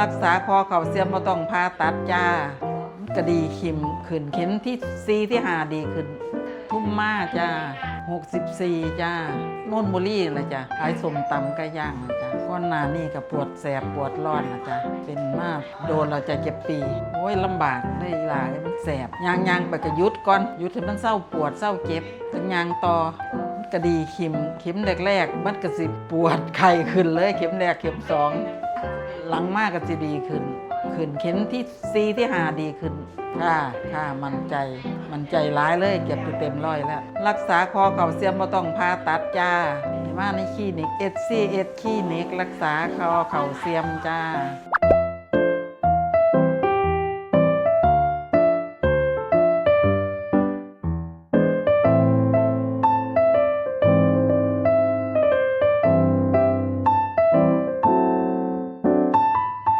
รักษาคอเข่าเสียมบ่ต้องผ่าตัดจ้าก็ดีขิมขึ้นเข็มที่ซีที่หาดีขึ้น ทุ่มมาจ้า64 จ้าโน่นบุรีลยจ้ะขายสมตำไก่ย่างนะจ้ะก้อนหนานี่ก็ปวดแสบปวดร้อนนะจ้ะเป็นมากโดนเราจะเจ็บปี โอ้ยลำบากได้หลายมันแสบยางยางไปก็ยุดก่อนยุดให้มันเศร้าปวดเศร้าเจ็บจังยางต่อก็ดีเข็มเข็มแรกๆมันก็สิปวดไข้ขึ้นเลยเข็มแรกเข็มสอง หลังมากก็สิดีขึ้น ขึ้นเข็มที่ซีที่หาดีขึ้นค่ะค่ะมันใจ มันใจร้ายเลยเก็บไปเต็มร้อยแล้ว รักษาคอเข่าเสียมบ่ต้องผ่าตัดจ้ามาในคลินิก SCS คลินิกรักษาคอเข่าเสียมจ้า